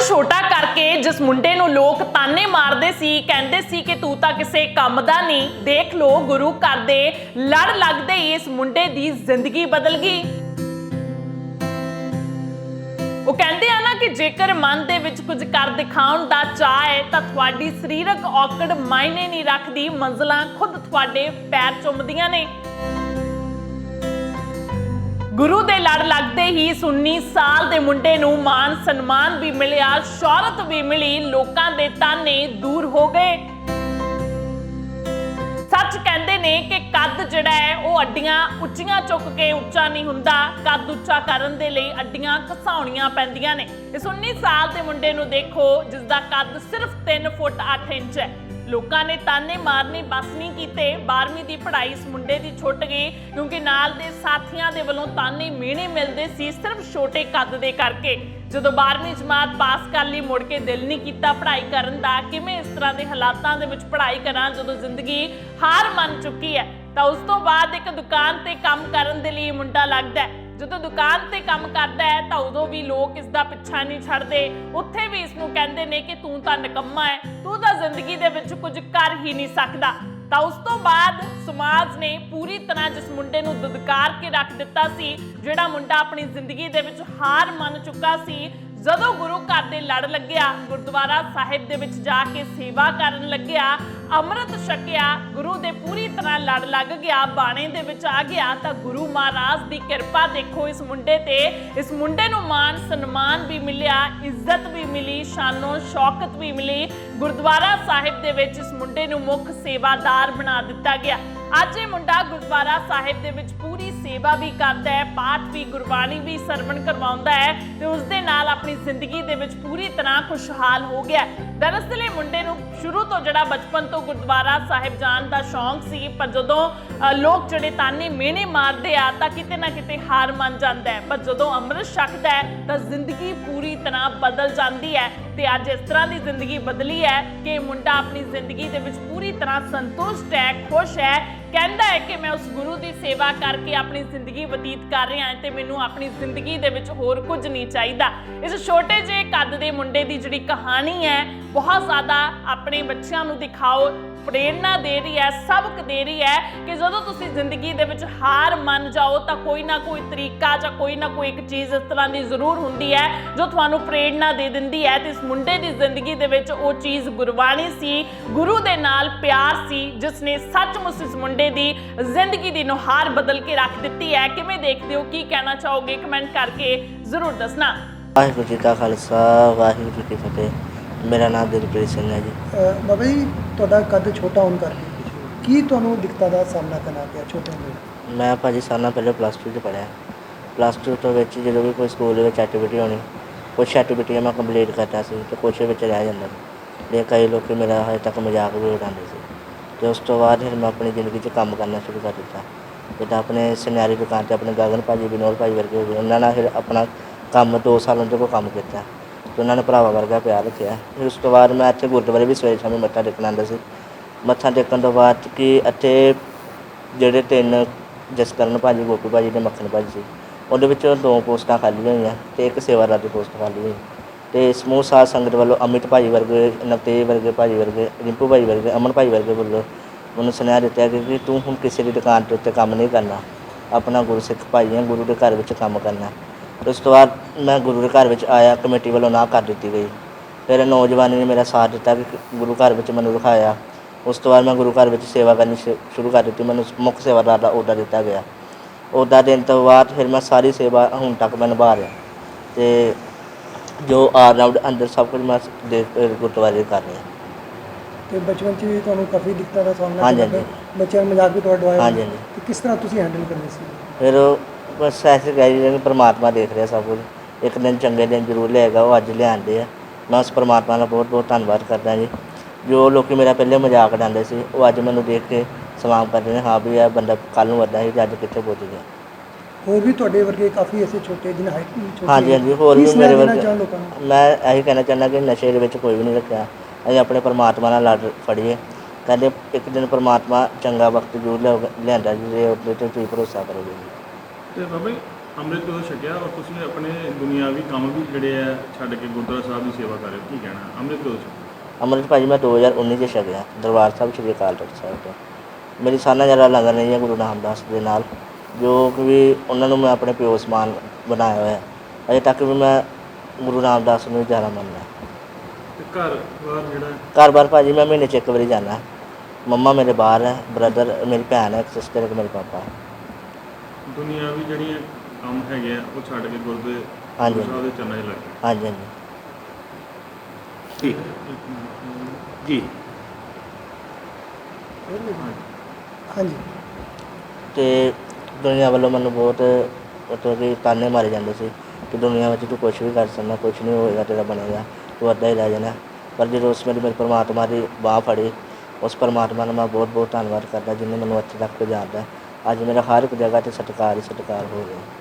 ਛੋਟਾ ਕਰਕੇ ਜਿਸ ਮੁੰਡੇ ਨੂੰ ਲੋਕ ਤਾਨੇ ਮਾਰਦੇ ਸੀ, ਕਹਿੰਦੇ ਸੀ ਕਿ ਤੂੰ ਤਾਂ ਕਿਸੇ ਕੰਮ ਦਾ ਨਹੀਂ। ਦੇਖ ਲੋ ਗੁਰੂ ਘਰ ਦੇ ਲੜ ਲੱਗਦੇ ਹੀ ਇਸ ਮੁੰਡੇ ਦੀ ਜ਼ਿੰਦਗੀ ਬਦਲ ਗਈ। ਉਹ ਕਹਿੰਦੇ ਆ ਨਾ ਕਿ ਜੇਕਰ ਮਨ ਦੇ ਵਿੱਚ ਕੁਝ ਕਰ ਦਿਖਾਉਣ ਦਾ ਚਾਹ ਹੈ, ਤਾਂ ਤੁਹਾਡੀ ਸਰੀਰਕ ਔਕੜ ਮਾਇਨੇ ਨਹੀਂ ਰੱਖਦੀ, ਮੰਜ਼ਲਾਂ ਖੁਦ ਤੁਹਾਡੇ ਪੈਰ ਚੁੰਮਦੀਆਂ ਨੇ। ਗੁਰੂ ਦੇ ਲੜ ਲੱਗਦੇ ਹੀ 19 ਸਾਲ ਦੇ ਮੁੰਡੇ ਨੂੰ ਮਾਨ ਸਨਮਾਨ ਵੀ ਮਿਲਿਆ, ਸ਼ੌਹਰਤ ਵੀ ਮਿਲੀ, ਲੋਕਾਂ ਦੇ ਤਾਨੇ ਦੂਰ ਹੋ ਗਏ। ਸੱਚ ਕਹਿੰਦੇ ਨੇ ਕਿ ਕੱਦ ਜਿਹੜਾ ਹੈ ਅੱਡੀਆਂ ਉੱਚੀਆਂ ਚੁੱਕ ਕੇ ਉੱਚਾ ਨਹੀਂ ਹੁੰਦਾ। ਕੱਦ ਉੱਚਾ ਕਰਨ ਦੇ ਲਈ ਅੱਡੀਆਂ ਘਸਾਉਣੀਆਂ ਪੈਂਦੀਆਂ ਨੇ। ਇਸ 19 ਸਾਲ ਦੇ ਮੁੰਡੇ ਨੂੰ ਦੇਖੋ ਜਿਸ ਦਾ ਕੱਦ ਸਿਰਫ 3 ਫੁੱਟ 8 ਇੰਚ ਹੈ। ਲੋਕਾਂ ਨੇ ਤਾਨੇ ਮਾਰਨੇ ਬਸ ਨਹੀਂ ਕੀਤੇ। 12ਵੀਂ ਦੀ ਪੜ੍ਹਾਈ ਇਸ ਮੁੰਡੇ ਦੀ ਛੁੱਟ ਗਈ, ਕਿਉਂਕਿ ਨਾਲ ਦੇ ਸਾਥੀਆਂ ਦੇ ਵੱਲੋਂ ਤਾਨੇ ਮਿਹਣੇ ਮਿਲਦੇ ਸੀ ਸਿਰਫ ਛੋਟੇ ਕੱਦ ਦੇ ਕਰਕੇ। ਜਦੋਂ 12ਵੀਂ ਜਮਾਤ ਪਾਸ ਕਰ ਲਈ, ਮੁੜ ਕੇ ਦਿਲ ਨਹੀਂ ਕੀਤਾ ਪੜ੍ਹਾਈ ਕਰਨ ਦਾ। ਕਿਵੇਂ ਇਸ ਤਰ੍ਹਾਂ ਦੇ ਹਾਲਾਤਾਂ ਦੇ ਵਿੱਚ ਪੜ੍ਹਾਈ ਕਰਾਂ ਜਦੋਂ ਜ਼ਿੰਦਗੀ ਹਾਰ ਮੰਨ ਚੁੱਕੀ ਹੈ? ਤਾਂ ਉਸ ਤੋਂ ਬਾਅਦ ਇੱਕ ਦੁਕਾਨ ਤੇ ਕੰਮ ਕਰਨ ਦੇ ਲਈ ਮੁੰਡਾ ਲੱਗਦਾ ਹੈ। ਜਦੋਂ ਦੁਕਾਨ ਤੇ ਕੰਮ ਕਰਦਾ ਹੈ, ਤਾਂ ਉਦੋਂ ਵੀ ਲੋਕ ਇਸ ਦਾ ਪਿੱਛਾ ਨਹੀਂ ਛੱਡਦੇ। ਉੱਥੇ ਵੀ ਇਸ ਨੂੰ ਕਹਿੰਦੇ ਨੇ ਕਿ ਤੂੰ ਤਾਂ ਨਿਕੰਮਾ ਹੈ। ਤੂੰ ਤਾਂ ਜ਼ਿੰਦਗੀ ਦੇ ਵਿੱਚ ਕੁਝ ਕਰ ਹੀ ਨਹੀਂ ਸਕਦਾ। ਤਾਂ ਉਸ ਤੋਂ ਬਾਅਦ ਸਮਾਜ ਨੇ ਪੂਰੀ ਤਰ੍ਹਾਂ ਜਿਸ ਮੁੰਡੇ ਨੂੰ ਦੁਦਕਾਰ ਕੇ ਰੱਖ ਦਿੱਤਾ ਸੀ, ਜਿਹੜਾ ਮੁੰਡਾ ਆਪਣੀ ਜ਼ਿੰਦਗੀ ਦੇ ਵਿੱਚ ਹਾਰ ਮੰਨ ਚੁੱਕਾ ਸੀ ਜਦੋਂ ਗੁਰੂ ਘਰ ਦੇ ਲੜ ਲੱਗਿਆ, ਗੁਰਦੁਆਰਾ ਸਾਹਿਬ ਦੇ ਵਿੱਚ ਜਾ ਕੇ ਸੇਵਾ ਕਰਨ ਲੱਗਿਆ, ਅੰਮ੍ਰਿਤ ਛਕਿਆ, ਗੁਰੂ ਦੇ ਪੂਰੀ ਤਰ੍ਹਾਂ ਲੜ ਲੱਗ ਗਿਆ, ਬਾਣੇ ਦੇ ਵਿੱਚ ਆ ਗਿਆ, ਤਾਂ ਗੁਰੂ ਮਹਾਰਾਜ ਦੀ ਕਿਰਪਾ ਦੇਖੋ ਇਸ ਮੁੰਡੇ ਤੇ। ਇਸ ਮੁੰਡੇ ਨੂੰ ਮਾਨ ਸਨਮਾਨ ਵੀ ਮਿਲਿਆ, ਇੱਜ਼ਤ ਵੀ ਮਿਲੀ, ਸ਼ਾਨੋ ਸ਼ੌਕਤ ਵੀ ਮਿਲੀ। ਗੁਰਦੁਆਰਾ ਸਾਹਿਬ ਦੇ ਵਿੱਚ ਇਸ ਮੁੰਡੇ ਨੂੰ ਮੁੱਖ ਸੇਵਾਦਾਰ ਬਣਾ ਦਿੱਤਾ ਗਿਆ। ਅੱਜ ਇਹ ਮੁੰਡਾ ਗੁਰਦੁਆਰਾ ਸਾਹਿਬ ਦੇ ਵਿੱਚ ਪੂਰੀ ਸੇਵਾ ਵੀ ਕਰਦਾ ਹੈ ਪਾਠ ਵੀ ਗੁਰਬਾਣੀ ਵੀ ਸਰਵਣ ਕਰਵਾਉਂਦਾ ਹੈ ਤੇ ਉਸ ਦੇ ਨਾਲ ਆਪਣੀ ਜ਼ਿੰਦਗੀ ਦੇ ਵਿੱਚ ਪੂਰੀ ਤਰ੍ਹਾਂ ਖੁਸ਼ਹਾਲ ਹੋ ਗਿਆ ਦਰਅਸਲ ਇਹ ਮੁੰਡੇ ਨੂੰ ਸ਼ੁਰੂ ਤੋਂ ਜਿਹੜਾ ਬਚਪਨ ਤੋਂ ਗੁਰਦੁਆਰਾ ਸਾਹਿਬ ਜਾਣ ਦਾ ਸ਼ੌਂਕ ਸੀ ਪਰ ਜਦੋਂ ਅ, ਲੋਕ ਜਿਹੜੇ ਤਾਨੇ ਮਿਹਣੇ ਮਾਰਦੇ ਆ ਤਾਂ ਕਿਤੇ ਨਾ ਕਿਤੇ ਹਾਰ ਮੰਨ ਜਾਂਦਾ ਹੈ। ਪਰ ਜਦੋਂ ਅੰਮ੍ਰਿਤ ਛਕਦਾ ਹੈ ਤਾਂ ਜ਼ਿੰਦਗੀ ਪੂਰੀ ਤਰ੍ਹਾਂ ਬਦਲ ਜਾਂਦੀ ਹੈ ਤੇ ਅੱਜ ਇਸ ਤਰ੍ਹਾਂ ਦੀ ਜ਼ਿੰਦਗੀ ਬਦਲੀ ਹੈ ਕਿ ਮੁੰਡਾ ਆਪਣੀ ਜ਼ਿੰਦਗੀ ਦੇ ਵਿੱਚ ਪੂਰੀ ਤਰ੍ਹਾਂ ਸੰਤੁਸ਼ਟ ਹੈ, ਖੁਸ਼ ਹੈ, ਕਹਿੰਦਾ ਹੈ ਕਿ ਮੈਂ ਉਸ ਗੁਰੂ ਦੀ ਸੇਵਾ ਕਰਕੇ ਆਪਣੀ ਜ਼ਿੰਦਗੀ ਬਤੀਤ ਕਰ ਰਿਹਾ ਹਾਂ ਤੇ ਮੈਨੂੰ ਆਪਣੀ ਜ਼ਿੰਦਗੀ ਦੇ ਵਿੱਚ ਹੋਰ ਕੁਝ ਨਹੀਂ ਚਾਹੀਦਾ। ਇਸ ਛੋਟੇ ਜਿਹੇ ਕੱਦ ਦੇ ਮੁੰਡੇ ਦੀ ਜਿਹੜੀ ਕਹਾਣੀ ਹੈ, ਬਹੁਤ ਜ਼ਿਆਦਾ ਆਪਣੇ ਬੱਚਿਆਂ ਨੂੰ ਦਿਖਾਓ ਪ੍ਰੇਰਨਾ ਦੇ ਰਹੀ ਹੈ ਸਬਕ ਦੇ ਰਹੀ ਹੈ ਕਿ ਜਦੋਂ ਤੁਸੀਂ ਜ਼ਿੰਦਗੀ ਦੇ ਵਿੱਚ ਹਾਰ ਮੰਨ ਜਾਓ ਤਾਂ ਕੋਈ ਨਾ ਕੋਈ ਤਰੀਕਾ ਜਾਂ ਕੋਈ ਨਾ ਕੋਈ ਇੱਕ ਚੀਜ਼ ਇਸ ਤਰ੍ਹਾਂ ਦੀ ਜ਼ਰੂਰ ਹੁੰਦੀ ਹੈ ਜੋ ਤੁਹਾਨੂੰ ਪ੍ਰੇਰਨਾ ਦੇ ਦਿੰਦੀ ਹੈ। ਤੇ ਇਸ ਮੁੰਡੇ ਦੀ ਜ਼ਿੰਦਗੀ ਦੇ ਵਿੱਚ ਉਹ ਚੀਜ਼ ਗੁਰਬਾਣੀ ਸੀ ਗੁਰੂ ਦੇ ਨਾਲ ਪਿਆਰ ਸੀ ਜਿਸ ਨੇ ਸੱਚਮੁੱਚ ਇਸ ਮੁੰਡੇ ਦੀ ਜ਼ਿੰਦਗੀ ਦੀ ਨੁਹਾਰ ਬਦਲ ਕੇ ਰੱਖ ਦਿੱਤੀ ਹੈ। ਕਿਵੇਂ ਦੇਖਦੇ ਹੋ ਕੀ ਕਹਿਣਾ ਚਾਹੋਗੇ? ਕਮੈਂਟ ਕਰਕੇ ਜ਼ਰੂਰ ਦੱਸਣਾ। ਵਾਹਿਗੁਰੂ ਜੀ ਕਾ ਖਾਲਸਾ ਵਾਹਿਗੁਰੂ ਜੀ ਕੀ ਫਤਿਹ। ਮੇਰਾ ਨਾਮ ਦਿਲਪ੍ਰੀਤ ਸਿੰਘ ਹੈ ਜੀ। ਬਾਬਾ ਜੀ ਤੁਹਾਡਾ ਕੱਦ ਛੋਟਾ ਹੋਣ ਕਰਕੇ ਕੀ ਤੁਹਾਨੂੰ ਦਿੱਕਤਾਂ ਦਾ ਸਾਹਮਣਾ ਕਰਨਾ ਪਿਆ ਛੋਟੇ ਹੁੰਦੇ ਮੈਂ ਭਾਜੀ ਸਾਲਾਂ ਪਹਿਲਾਂ ਪਲੱਸ 2 ਚ ਪੜ੍ਹਿਆ। ਪਲੱਸ 2 ਤੋਂ ਵਿੱਚ ਜਦੋਂ ਵੀ ਕੋਈ ਸਕੂਲ ਦੇ ਵਿੱਚ ਐਕਟੀਵਿਟੀ ਹੋਣੀ, ਕੁਛ ਐਕਟੀਵਿਟੀਆਂ ਮੈਂ ਕੰਪਲੀਟ ਕਰਦਾ ਸੀ ਤੇ ਕੁਛ ਵਿੱਚ ਰਹਿ ਜਾਂਦਾ ਸੀ। ਤੇ ਕਈ ਲੋਕ ਮੇਰਾ ਹਜੇ ਤੱਕ ਮਜ਼ਾਕ ਵੀ ਉਡਾਉਂਦੇ ਸੀ। ਤੇ ਉਸ ਤੋਂ ਬਾਅਦ ਫਿਰ ਮੈਂ ਆਪਣੀ ਜ਼ਿੰਦਗੀ 'ਚ ਕੰਮ ਕਰਨਾ ਸ਼ੁਰੂ ਕਰ ਦਿੱਤਾ। ਜਿੱਦਾਂ ਆਪਣੇ ਸੁਨਿਆਰੀ ਦੁਕਾਨ ਤੇ ਆਪਣੇ ਗਗਨ ਭਾਜੀ, ਵਿਨੋਦ ਭਾਜੀ ਵਰਗੇ ਹੋ ਗਏ ਉਹਨਾਂ ਨਾਲ ਫਿਰ ਆਪਣਾ ਕੰਮ 2 ਸਾਲ ਉਹਨਾਂ ਕੋਲ ਕੰਮ ਕੀਤਾ। ਤੇ ਉਹਨਾਂ ਨੇ ਭਰਾਵਾਂ ਵਰਗਾ ਪਿਆਰ ਰੱਖਿਆ। ਫਿਰ ਉਸ ਤੋਂ ਬਾਅਦ ਮੈਂ ਇੱਥੇ ਗੁਰਦੁਆਰੇ ਵੀ ਸਵੇਰੇ ਸ਼ਾਮੀ ਮੱਥਾ ਟੇਕਣ ਆਉਂਦਾ ਸੀ। ਮੱਥਾ ਟੇਕਣ ਤੋਂ ਬਾਅਦ ਕਿ ਇੱਥੇ ਜਿਹੜੇ ਤਿੰਨ ਜਸਕਰਨ ਭਾਜੀ, ਗੋਪੀ ਭਾਜੀ ਤੇ ਮੱਖਣ ਭਾਜੀ ਸੀ, ਉਹਦੇ ਵਿੱਚੋਂ ਦੋ ਪੋਸਟਾਂ ਖਾਲੀ ਹੋਈਆਂ ਤੇ ਇੱਕ ਸੇਵਾਦਾਰ ਦੀ ਪੋਸਟ ਖਾਲੀ ਹੋਈ। ਤੇ ਸਮੂਹ ਸਾਧ ਸੰਗਤ ਵੱਲੋਂ ਅਮਿਤ ਭਾਜੀ ਵਰਗੇ, ਨਵਤੇਜ ਵਰਗੇ ਭਾਜੀ ਵਰਗੇ, ਰਿੰਪੂ ਭਾਜੀ ਵਰਗੇ, ਅਮਨ ਭਾਜੀ ਵਰਗੇ ਵੱਲੋਂ ਮੈਨੂੰ ਸੁਨੇਹਾ ਦਿੱਤਾ ਕਿ ਕਿ ਤੂੰ ਹੁਣ ਕਿਸੇ ਦੀ ਦੁਕਾਨ ਤੇ ਉੱਤੇ ਕੰਮ ਨਹੀਂ ਕਰਨਾ। ਆਪਣਾ ਗੁਰਸਿੱਖ ਭਾਈ ਹੈ, ਗੁਰੂ ਦੇ ਘਰ ਵਿੱਚ ਕੰਮ ਕਰਨਾ। ਉਸ ਤੋਂ ਬਾਅਦ ਮੈਂ ਗੁਰੂ ਦੇ ਘਰ ਵਿੱਚ ਆਇਆ ਕਮੇਟੀ ਵੱਲੋਂ ਨਾ ਕਰ ਦਿੱਤੀ ਗਈ। ਫਿਰ ਨੌਜਵਾਨੀ ਨੇ ਮੇਰਾ ਸਾਥ ਦਿੱਤਾ ਕਿ ਗੁਰੂ ਘਰ ਵਿੱਚ ਮੈਨੂੰ ਰਖਾਇਆ। ਉਸ ਤੋਂ ਬਾਅਦ ਮੈਂ ਗੁਰੂ ਘਰ ਵਿੱਚ ਸੇਵਾ ਕਰਨੀ ਸ਼ੁ- ਸ਼ੁਰੂ ਕਰ ਦਿੱਤੀ। ਮੈਨੂੰ ਮੁੱਖ ਸੇਵਾਦਾਰ ਦਾ ਅਹੁਦਾ ਦਿੱਤਾ ਗਿਆ। ਅਹੁਦਾ ਦੇਣ ਤੋਂ ਬਾਅਦ ਫਿਰ ਮੈਂ ਸਾਰੀ ਸੇਵਾ ਹੁਣ ਤੱਕ ਮੈਂ ਨਿਭਾ ਰਿਹਾ। ਤੇ ਜੋ ਆਲ ਰਾਊਂਡ ਅੰਦਰ ਸਭ ਕੁਝ ਮੈਂ ਦੇ ਗੁਰਦੁਆਰੇ ਕਰ ਰਿਹਾ। ਤੇ ਬਚਪਨ 'ਚ ਵੀ ਤੁਹਾਨੂੰ ਕਾਫੀ ਦਿੱਕਤਾਂ ਦਾ ਸਾਹਮਣਾ ਹਾਂਜੀ, ਕਰਨਾ ਪਿਆ। ਬੱਚਿਆਂ ਨੂੰ ਮਜ਼ਾਕ ਵੀ ਤੁਹਾਡਾ ਆਇਆ। ਹਾਂਜੀ, ਹਾਂਜੀ। ਤੇ ਕਿਸ ਤਰ੍ਹਾਂ ਤੁਸੀਂ ਹੈਂਡਲ ਕਰਦੇ ਸੀ? ਫਿਰ ਬਸ ਐਸੇ ਕਿ ਪ੍ਰਮਾਤਮਾ ਦੇਖ ਰਿਹਾ ਸਭ ਕੁਝ। ਇੱਕ ਦਿਨ ਚੰਗੇ ਦਿਨ ਜ਼ਰੂਰ ਲਿਆਏਗਾ ਉਹ ਅੱਜ ਲਿਆਂਦੇ ਆ। ਮੈਂ ਉਸ ਪ੍ਰਮਾਤਮਾ ਦਾ ਬਹੁਤ ਬਹੁਤ ਧੰਨਵਾਦ ਕਰਦਾ ਜੀ। ਜੋ ਲੋਕੀ ਮੇਰਾ ਪਹਿਲੇ ਮਜ਼ਾਕ ਉਡਾਉਂਦੇ ਸੀ ਉਹ ਅੱਜ ਮੈਨੂੰ ਦੇਖ ਕੇ ਸਲਾਮ ਕਰਦੇ ਨੇ ਹਾਂ ਵੀ ਇਹ ਬੰਦਾ ਕੱਲ ਨੂੰ ਵੱਡਾ ਸੀ ਤੇ ਅੱਜ ਕਿੱਥੇ ਪਹੁੰਚ ਗਿਆ। ਹੋਰ ਵੀ ਤੁਹਾਡੇ ਵਰਗੇ ਕਾਫੀ ਐਸੇ ਛੋਟੇ ਜਿਹਨਾਂ ਹਾਈਟ ਛੋਟੀ ਹਾਂਜੀ। ਹਾਂਜੀ ਹੋਰ ਵੀ ਮੇਰੇ ਵਰਗੇ ਮੈਂ ਇਹੀ ਕਹਿਣਾ ਚਾਹੁੰਦਾ ਕਿ ਨਸ਼ੇ ਦੇ ਵਿੱਚ ਕੋਈ ਵੀ ਨਹੀਂ ਰੱਖਿਆ। ਅਸੀਂ ਆਪਣੇ ਪਰਮਾਤਮਾ ਨਾਲ ਲੜ ਫੜੀਏ। ਕਹਿੰਦੇ ਇੱਕ ਦਿਨ ਪਰਮਾਤਮਾ ਚੰਗਾ ਵਕਤ ਜ਼ਰੂਰ ਲਿਆਂਦਾ ਜੀ ਉਹਦੇ ਤੇ ਤੁਸੀਂ ਭਰੋਸਾ ਕਰੋਗੇ। ਤੇ ਬਾਬਾ ਜੀ ਅੰਮ੍ਰਿਤ ਤੋਂ ਛਕਿਆ ਔਰ ਤੁਸੀਂ ਆਪਣੇ ਦੁਨਿਆਵੀ ਕੰਮ ਵੀ ਜਿਹੜੇ ਆ ਛੱਡ ਕੇ ਗੁਰਦੁਆਰਾ ਸਾਹਿਬ ਦੀ ਸੇਵਾ ਕਰ ਰਹੇ ਹੋ ਕੀ ਕਹਿਣਾ? ਅੰਮ੍ਰਿਤ ਤੋਂ ਛਕਿਆ। ਅੰਮ੍ਰਿਤ ਭਾਜੀ ਮੈਂ 2019 ਚ ਛਕਿਆ ਦਰਬਾਰ ਸਾਹਿਬ ਸ਼੍ਰੀ ਅਕਾਲ ਤਖਤ ਸਾਹਿਬ ਤੋਂ। ਮੇਰੀ ਸਾਨਾ ਜਰਾ ਲੰਗਰ ਨਹੀਂ ਹੈ ਗੁਰੂ ਰਾਮਦਾਸ ਦੇ ਨਾਲ ਜੋ ਕਿ ਵੀ ਉਹਨਾਂ ਨੂੰ ਮੈਂ ਆਪਣੇ ਪਿਓ ਸਮਾਨ ਬਣਾਇਆ ਹੋਇਆ ਹੈ। ਅਜੇ ਤੱਕ ਵੀ ਮੈਂ ਗੁਰੂ ਰਾਮਦਾਸ ਨੂੰ ਜ਼ਿਆਦਾ ਮੰਨਦਾ। ਤੇ ਘਰ ਬਾਹਰ ਜਿਹੜਾ? ਘਰ-ਬਾਰ ਭਾਜੀ ਮੈਂ ਮਹੀਨੇ ਚ ਇੱਕ ਵਾਰੀ ਜਾਂਦਾ। ਮੰਮਾ ਮੇਰੇ ਬਾਹਰ ਹੈ ਬ੍ਰਦਰ ਮੇਰੀ ਭੈਣ ਹੈ ਇੱਕ ਸਿਸਟਰ ਇੱਕ ਮੇਰੇ ਪਾਪਾ। ਹੈ ਦੁਨਿਆਵੀ ਜਿਹੜੀਆਂ ਕੰਮ ਹੈਗੇ ਆ ਉਹ ਛੱਡ ਕੇ ਗੁਰਦੇ ਹਾਂਜੀ। ਸਾਹਿਬ ਦੇ ਚਰਨਾਂ 'ਚ ਲੱਗੇ ਹਾਂਜੀ ਹਾਂਜੀ। ਠੀਕ ਜੀ। ਹਾਂਜੀ। ਤੇ ਦੁਨੀਆ ਵੱਲੋਂ ਮੈਨੂੰ ਬਹੁਤ ਮਤਲਬ ਕਿ ਤਾਨੇ ਮਾਰੇ ਜਾਂਦੇ ਸੀ ਕਿ ਦੁਨੀਆ ਵਿੱਚ ਤੂੰ ਕੁਝ ਵੀ ਕਰ ਸਕਦਾ ਕੁਝ ਨਹੀਂ ਹੋਏਗਾ ਤੇਰਾ ਬਣੇਗਾ ਤੂੰ ਅੱਧਾ ਹੀ ਰਹਿ ਜਾਣਾ। ਪਰ ਜਦੋਂ ਉਸ ਮੇਰੀ ਮੇਰੇ ਪਰਮਾਤਮਾ ਦੀ ਬਾਹ ਫੜੀ ਉਸ ਪਰਮਾਤਮਾ ਦਾ ਮੈਂ ਬਹੁਤ ਬਹੁਤ ਧੰਨਵਾਦ ਕਰਦਾ ਜਿਹਨੇ ਮੈਨੂੰ ਇੱਥੇ ਤੱਕ ਪਹੁੰਚਾਇਆ ਅੱਜ ਮੇਰਾ ਹਰ ਇੱਕ ਜਗ੍ਹਾ ਤੇ ਸਤਿਕਾਰ ਹੀ ਸਤਿਕਾਰ ਹੋ ਰਿਹਾ